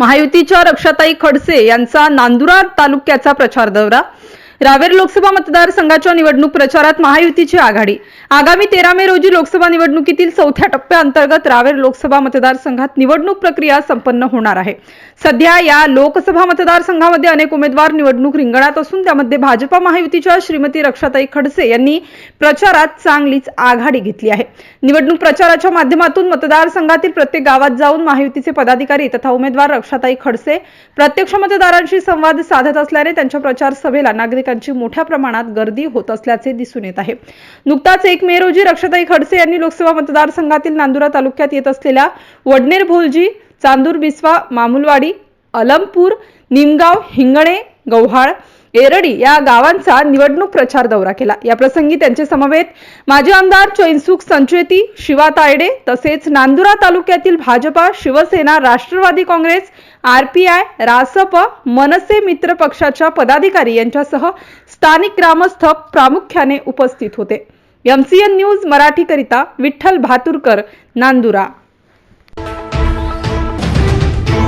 महायुतीच्या रक्षाताई खडसे यांचा नांदुरा तालुक्याचा प्रचार दौरा. रावेर लोकसभा मतदारसंघाच्या निवडणूक प्रचारात महायुतीची आघाडी. आगामी तेरा मे रोजी लोकसभा निवडणुकीतील चौथ्या टप्प्याअंतर्गत रावेर लोकसभा मतदारसंघात निवडणूक प्रक्रिया संपन्न होणार आहे. सध्या या लोकसभा मतदारसंघामध्ये अनेक उमेदवार निवडणूक रिंगणात असून त्यामध्ये भाजपा महायुतीच्या श्रीमती रक्षाताई खडसे यांनी प्रचारात चांगलीच आघाडी घेतली आहे. निवडणूक प्रचाराच्या माध्यमातून मतदारसंघातील प्रत्येक गावात जाऊन महायुतीचे पदाधिकारी तथा उमेदवार रक्षाताई खडसे प्रत्यक्ष मतदारांशी संवाद साधत असल्याने त्यांच्या प्रचार सभेला नागरिकांची मोठ्या प्रमाणात गर्दी होत असल्याचे दिसून येत आहे. नुकताच एक मे रोजी रक्षाताई खडसे यांनी लोकसभा मतदारसंघातील नांदुरा तालुक्यात येत असलेल्या वडनेर भोलजी चांदूर बिस्वा मामुलवाडी अलमपूर निमगाव हिंगणे गव्हाळ एरडी या गावांचा निवडणूक प्रचार दौरा केला. या प्रसंगी त्यांचे समवेत माजी आमदार चैनसुख संचेती शिवा तायडे तसेच नांदुरा तालुक्यातील भाजपा शिवसेना राष्ट्रवादी काँग्रेस आरपीआय रासप मनसे मित्र पक्षाच्या पदाधिकारी यांच्यासह स्थानिक ग्रामस्थ प्रामुख्याने उपस्थित होते. एमसीएन न्यूज मराठीकरिता विठ्ठल भातुरकर नांदुरा.